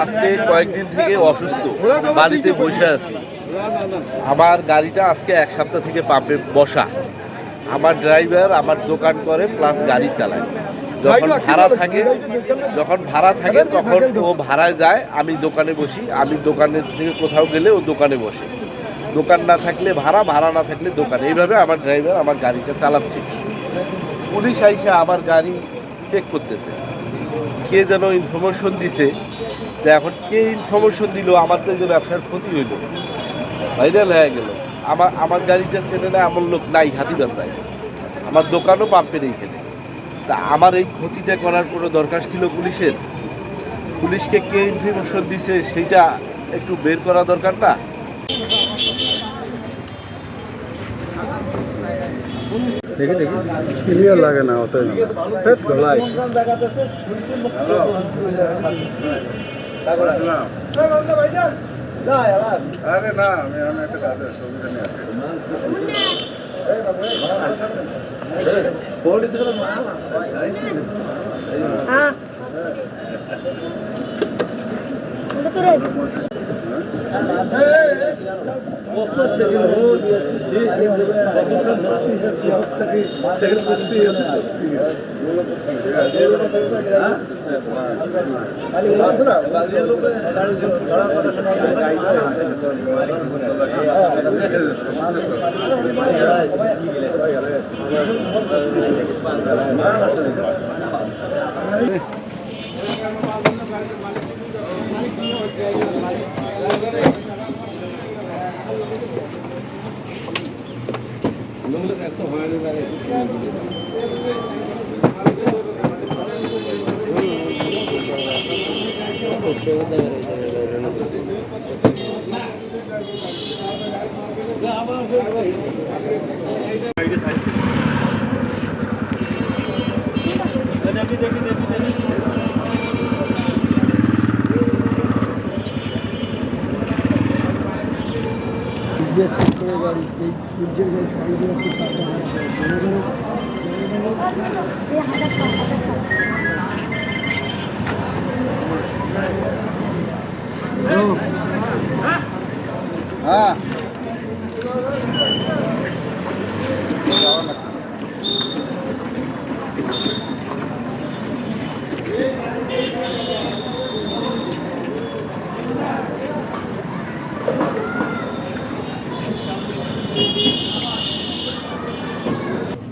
আজকে কয়েকদিন থেকে অসুস্থ বাড়িতে বসে আছি। আমার গাড়িটা আজকে এক সপ্তাহ থেকে পাম্পে বসা। আমার ড্রাইভার আমার দোকান করে প্লাস গাড়ি চালায়। যখন ভাড়া থাকে যখন ভাড়া থাকে তখন ও ভাড়ায় যায় আমি দোকানে বসি। আমি দোকানের থেকে কোথাও গেলে ও দোকানে বসে। দোকান না থাকলে ভাড়া ভাড়া না থাকলে দোকান। এইভাবে আমার ড্রাইভার আমার গাড়িটা চালাচ্ছে। পুলিশ আইসা আমার গাড়ি চেক করতেছে। কে যেন ইনফরমেশন দিছে যে এখন কে ইনফরমেশন দিল, আমার তো যে ব্যবসার ক্ষতি হইল। ভাইরাল হয়ে গেল। আমার আমার গাড়িটা ছেলে না, এমন লোক নাই হাতিবান্ধায় আমার দোকানও পাম্পের এইখানে তা আমার এই ক্ষতিটা করার কোনো দরকার ছিল পুলিশের? পুলিশকে কে ইনফরমেশন দিছে, সেইটা একটু বের করা দরকার না? দেখি দেখি। ক্লিয়ার লাগে না ওতে হেট গলাই আরে না আমি আমি একটা কাজে সুবিধা নিয়ে আসি। অর্থাৎ সেখানে হোক যে গতকাল নরসিংহের বিভাগ থেকে সেখানে করতে এসে মালিক দেখি দেখি দেখি দেখি। desse emprego ali. Que um dia a gente faz uma puta Ah!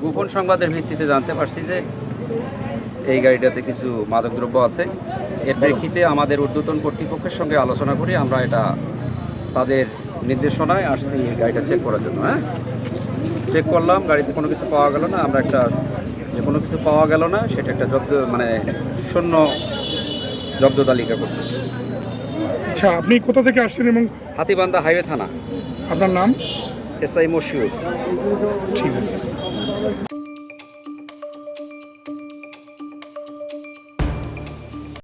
গোপন সংবাদের ভিত্তিতে জানতে পারছি যে এই গাড়িটাতে কিছু মাদকদ্রব্য আছে। এর প্রেক্ষিতে আমাদের ঊর্ধ্বতন কর্তৃপক্ষের সঙ্গে আলোচনা করে আমরা এটা তাদের নির্দেশনায় আসছি এই গাড়িটা চেক করার জন্য হ্যাঁ? চেক করলাম গাড়িতে কোনো কিছু পাওয়া গেল না আমরা একটা যে কোনো কিছু পাওয়া গেল না সেটা একটা জব্দ মানে শূন্য জব্দ তালিকা করতেছি। আচ্ছা আপনি কোথা থেকে আসছেন এবং হাতিবান্ধা হাইওয়ে থানা। আপনার নাম? এসআই মশিউর ঠিক আছে।